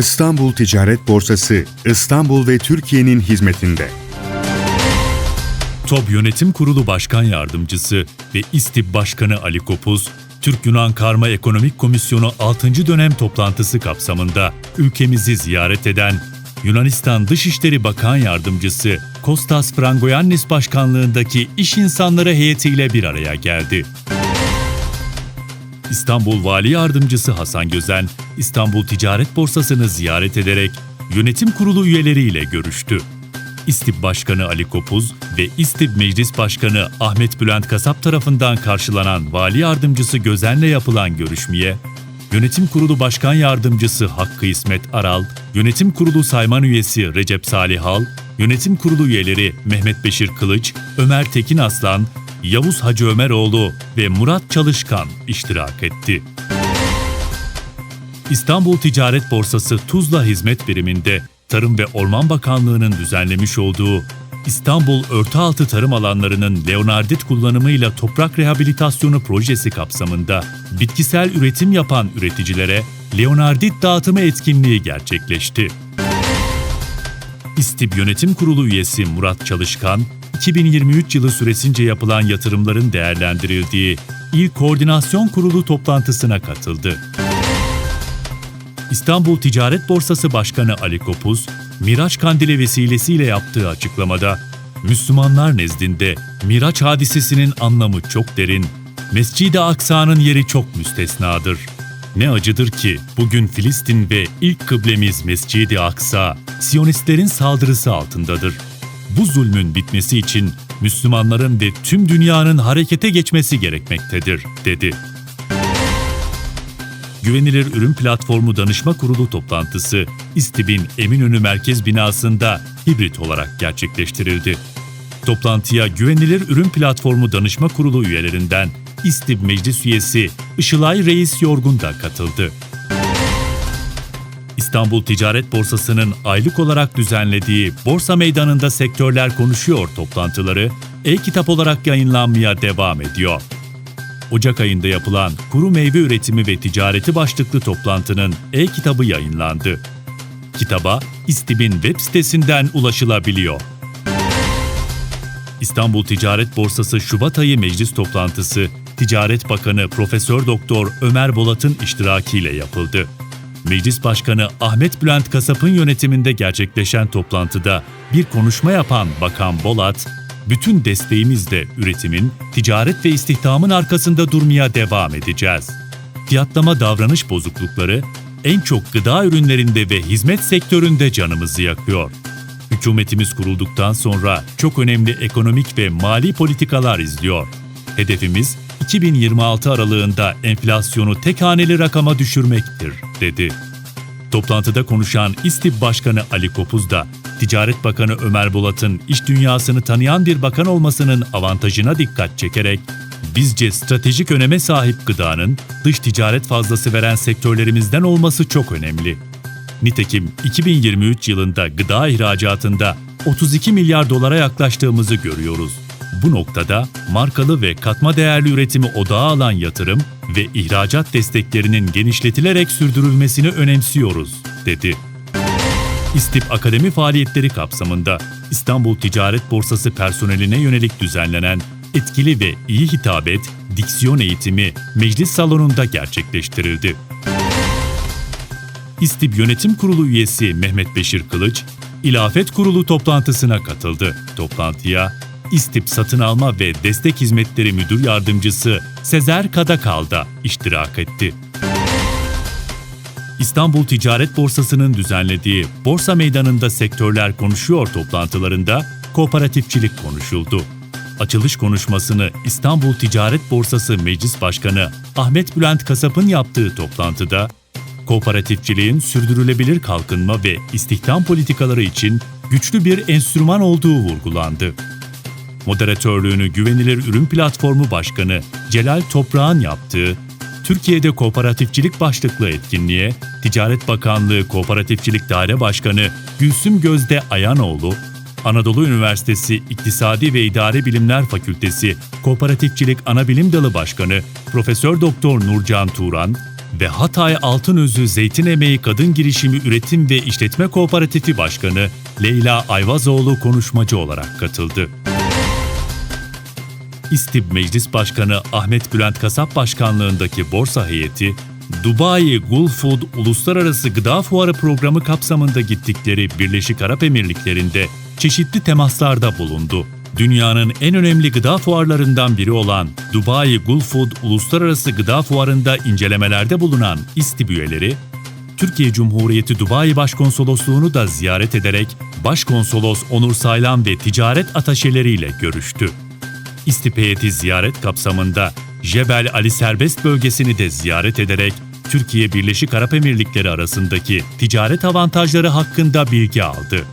İstanbul Ticaret Borsası, İstanbul ve Türkiye'nin hizmetinde. TOB Yönetim Kurulu Başkan Yardımcısı ve İSTİB Başkanı Ali Kopuz, Türk-Yunan Karma Ekonomik Komisyonu 6. dönem toplantısı kapsamında ülkemizi ziyaret eden Yunanistan Dışişleri Bakan Yardımcısı Kostas Frangoyannis Başkanlığındaki iş insanları heyetiyle bir araya geldi. İstanbul Vali Yardımcısı Hasan Gözen, İstanbul Ticaret Borsası'nı ziyaret ederek yönetim kurulu üyeleriyle görüştü. İSTİB Başkanı Ali Kopuz ve İSTİB Meclis Başkanı Ahmet Bülent Kasap tarafından karşılanan Vali Yardımcısı Gözen'le yapılan görüşmeye, Yönetim Kurulu Başkan Yardımcısı Hakkı İsmet Aral, Yönetim Kurulu Sayman Üyesi Recep Salih Hal, Yönetim Kurulu üyeleri Mehmet Beşir Kılıç, Ömer Tekin Aslan, Yavuz Hacı Ömeroğlu ve Murat Çalışkan iştirak etti. İstanbul Ticaret Borsası Tuzla Hizmet Biriminde Tarım ve Orman Bakanlığı'nın düzenlemiş olduğu İstanbul Örtüaltı Tarım Alanlarının Leonardit kullanımıyla toprak rehabilitasyonu projesi kapsamında bitkisel üretim yapan üreticilere Leonardit dağıtımı etkinliği gerçekleşti. İstib Yönetim Kurulu üyesi Murat Çalışkan, 2023 yılı süresince yapılan yatırımların değerlendirildiği İl Koordinasyon Kurulu toplantısına katıldı. İstanbul Ticaret Borsası Başkanı Ali Kopuz, Miraç Kandili vesilesiyle yaptığı açıklamada, Müslümanlar nezdinde Miraç hadisesinin anlamı çok derin, Mescid-i Aksa'nın yeri çok müstesnadır. Ne acıdır ki bugün Filistin ve ilk kıblemiz Mescid-i Aksa, Siyonistlerin saldırısı altındadır. Bu zulmün bitmesi için Müslümanların ve tüm dünyanın harekete geçmesi gerekmektedir, dedi. Güvenilir Ürün Platformu Danışma Kurulu toplantısı İSTİB'in Eminönü Merkez binasında hibrit olarak gerçekleştirildi. Toplantıya Güvenilir Ürün Platformu Danışma Kurulu üyelerinden İSTİB Meclis Üyesi Işılay Reis Yorgun da katıldı. İstanbul Ticaret Borsası'nın aylık olarak düzenlediği Borsa Meydanı'nda sektörler konuşuyor toplantıları e-kitap olarak yayınlanmaya devam ediyor. Ocak ayında yapılan kuru meyve üretimi ve ticareti başlıklı toplantının e-kitabı yayınlandı. Kitaba İstib'in web sitesinden ulaşılabiliyor. İstanbul Ticaret Borsası Şubat ayı meclis toplantısı Ticaret Bakanı Profesör Doktor Ömer Bolat'ın iştirakiyle yapıldı. Meclis Başkanı Ahmet Bülent Kasap'ın yönetiminde gerçekleşen toplantıda bir konuşma yapan Bakan Bolat, bütün desteğimizle üretimin, ticaret ve istihdamın arkasında durmaya devam edeceğiz. Fiyatlama davranış bozuklukları en çok gıda ürünlerinde ve hizmet sektöründe canımızı yakıyor. Hükümetimiz kurulduktan sonra çok önemli ekonomik ve mali politikalar izliyor. Hedefimiz 2026 aralığında enflasyonu tek haneli rakama düşürmektir, dedi. Toplantıda konuşan İSTİB Başkanı Ali Kopuz da Ticaret Bakanı Ömer Bolat'ın iş dünyasını tanıyan bir bakan olmasının avantajına dikkat çekerek, bizce stratejik öneme sahip gıdanın dış ticaret fazlası veren sektörlerimizden olması çok önemli. Nitekim 2023 yılında gıda ihracatında 32 milyar dolara yaklaştığımızı görüyoruz. Bu noktada markalı ve katma değerli üretimi odağa alan yatırım ve ihracat desteklerinin genişletilerek sürdürülmesini önemsiyoruz, dedi. İstip Akademi faaliyetleri kapsamında İstanbul Ticaret Borsası personeline yönelik düzenlenen etkili ve iyi hitabet, diksiyon eğitimi meclis salonunda gerçekleştirildi. İstib Yönetim Kurulu üyesi Mehmet Beşir Kılıç, İlafet Kurulu toplantısına katıldı. Toplantıya İstip Satın Alma ve Destek Hizmetleri Müdür Yardımcısı Sezer Kadakal da iştirak etti. İstanbul Ticaret Borsası'nın düzenlediği Borsa Meydanı'nda sektörler konuşuyor toplantılarında kooperatifçilik konuşuldu. Açılış konuşmasını İstanbul Ticaret Borsası Meclis Başkanı Ahmet Bülent Kasap'ın yaptığı toplantıda kooperatifçiliğin sürdürülebilir kalkınma ve istihdam politikaları için güçlü bir enstrüman olduğu vurgulandı. Moderatörlüğünü Güvenilir Ürün Platformu Başkanı Celal Toprağ'ın yaptığı Türkiye'de Kooperatifçilik başlıklı etkinliğe Ticaret Bakanlığı Kooperatifçilik Daire Başkanı Gülsüm Gözde Ayanoğlu, Anadolu Üniversitesi İktisadi ve İdare Bilimler Fakültesi Kooperatifçilik Anabilim Dalı Başkanı Profesör Doktor Nurcan Turan, ve Hatay Altınözü Zeytin Emeği Kadın Girişimi Üretim ve İşletme Kooperatifi Başkanı Leyla Ayvazoğlu konuşmacı olarak katıldı. İstib Meclis Başkanı Ahmet Bülent Kasap Başkanlığındaki borsa heyeti, Dubai Gulf Food Uluslararası Gıda Fuarı programı kapsamında gittikleri Birleşik Arap Emirlikleri'nde çeşitli temaslarda bulundu. Dünyanın en önemli gıda fuarlarından biri olan Dubai Gulf Food Uluslararası Gıda Fuarı'nda incelemelerde bulunan İstib üyeleri, Türkiye Cumhuriyeti Dubai Başkonsolosluğunu da ziyaret ederek Başkonsolos Onur Saylan ve ticaret ataşeleriyle görüştü. İstipeyeti ziyaret kapsamında Jebel Ali Serbest Bölgesini de ziyaret ederek Türkiye Birleşik Arap Emirlikleri arasındaki ticaret avantajları hakkında bilgi aldı.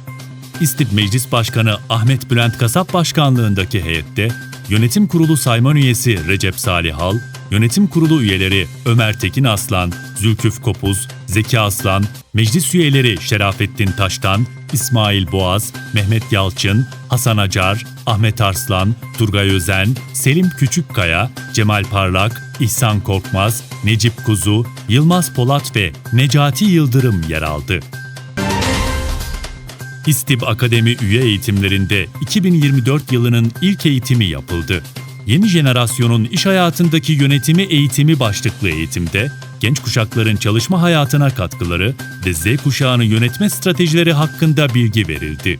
İstib Meclis Başkanı Ahmet Bülent Kasap Başkanlığındaki heyette Yönetim Kurulu Sayman Üyesi Recep Salih Hal, Yönetim Kurulu üyeleri Ömer Tekin Aslan, Zülküf Kopuz, Zeki Aslan, meclis üyeleri Şerafettin Taştan, İsmail Boğaz, Mehmet Yalçın, Hasan Acar, Ahmet Arslan, Turgay Özen, Selim Küçükkaya, Cemal Parlak, İhsan Korkmaz, Necip Kuzu, Yılmaz Polat ve Necati Yıldırım yer aldı. İstib Akademi üye eğitimlerinde 2024 yılının ilk eğitimi yapıldı. Yeni jenerasyonun iş hayatındaki yönetimi eğitimi başlıklı eğitimde genç kuşakların çalışma hayatına katkıları ve Z kuşağını yönetme stratejileri hakkında bilgi verildi.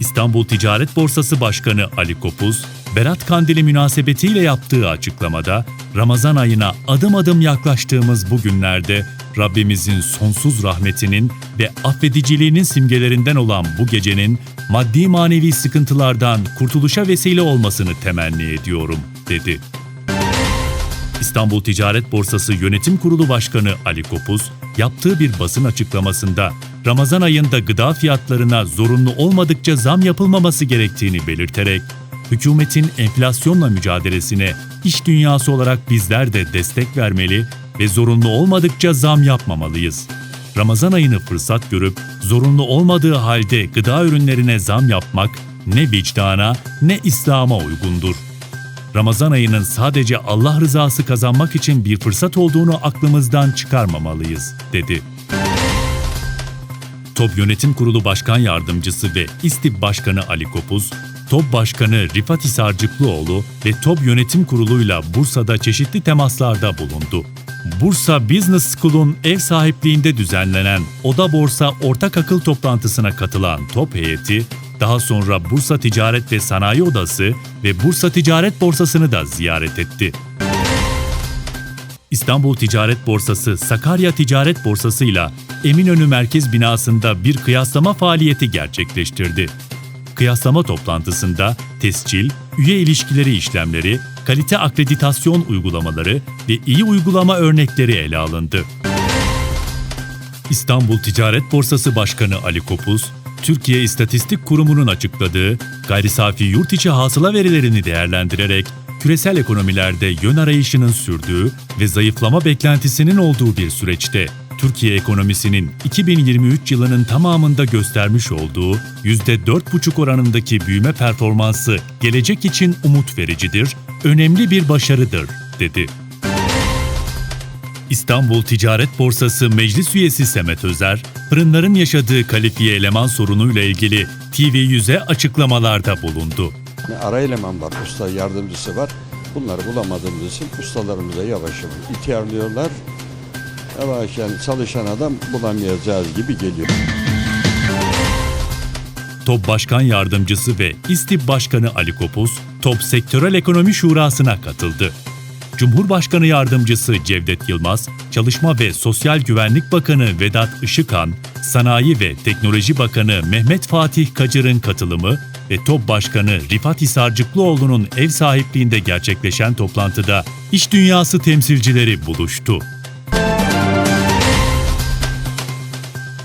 İstanbul Ticaret Borsası Başkanı Ali Kopuz, Berat Kandili münasebetiyle yaptığı açıklamada, Ramazan ayına adım adım yaklaştığımız bu günlerde Rabbimizin sonsuz rahmetinin ve affediciliğinin simgelerinden olan bu gecenin maddi manevi sıkıntılardan kurtuluşa vesile olmasını temenni ediyorum, dedi. İstanbul Ticaret Borsası Yönetim Kurulu Başkanı Ali Kopuz, yaptığı bir basın açıklamasında Ramazan ayında gıda fiyatlarına zorunlu olmadıkça zam yapılmaması gerektiğini belirterek, hükümetin enflasyonla mücadelesine iş dünyası olarak bizler de destek vermeli ve zorunlu olmadıkça zam yapmamalıyız. Ramazan ayını fırsat görüp zorunlu olmadığı halde gıda ürünlerine zam yapmak ne vicdana ne İslam'a uygundur. Ramazan ayının sadece Allah rızası kazanmak için bir fırsat olduğunu aklımızdan çıkarmamalıyız, dedi. TOP Yönetim Kurulu Başkan Yardımcısı ve İstib Başkanı Ali Kopuz, TOP Başkanı Rifat Hisarcıklıoğlu ve TOP Yönetim Kurulu'yla Bursa'da çeşitli temaslarda bulundu. Bursa Business School'un ev sahipliğinde düzenlenen Oda Borsa Ortak Akıl toplantısına katılan TOP heyeti, daha sonra Bursa Ticaret ve Sanayi Odası ve Bursa Ticaret Borsası'nı da ziyaret etti. İstanbul Ticaret Borsası Sakarya Ticaret Borsası ile Eminönü Merkez binasında bir kıyaslama faaliyeti gerçekleştirdi. Kıyaslama toplantısında tescil, üye ilişkileri işlemleri, kalite akreditasyon uygulamaları ve iyi uygulama örnekleri ele alındı. İstanbul Ticaret Borsası Başkanı Ali Kopuz, Türkiye İstatistik Kurumu'nun açıkladığı gayri safi yurt içi hasıla verilerini değerlendirerek küresel ekonomilerde yön arayışının sürdüğü ve zayıflama beklentisinin olduğu bir süreçte Türkiye ekonomisinin 2023 yılının tamamında göstermiş olduğu %4,5 oranındaki büyüme performansı gelecek için umut vericidir, önemli bir başarıdır, dedi. İstanbul Ticaret Borsası Meclis Üyesi Semet Özer, fırınların yaşadığı kalifiye eleman sorunuyla ilgili TV100'e açıklamalarda bulundu. Ara eleman var, usta yardımcısı var. Bunları bulamadığımız için ustalarımıza yavaş yavaş ihtiyarlıyorlar. Yavaş yani çalışan adam bulamayacağız gibi geliyor. TOP Başkan Yardımcısı ve İstib Başkanı Ali Kopuz, TOP Sektörel Ekonomi Şurası'na katıldı. Cumhurbaşkanı Yardımcısı Cevdet Yılmaz, Çalışma ve Sosyal Güvenlik Bakanı Vedat Işıkhan, Sanayi ve Teknoloji Bakanı Mehmet Fatih Kacır'ın katılımı ve TOP Başkanı Rifat Hisarcıklıoğlu'nun ev sahipliğinde gerçekleşen toplantıda iş dünyası temsilcileri buluştu.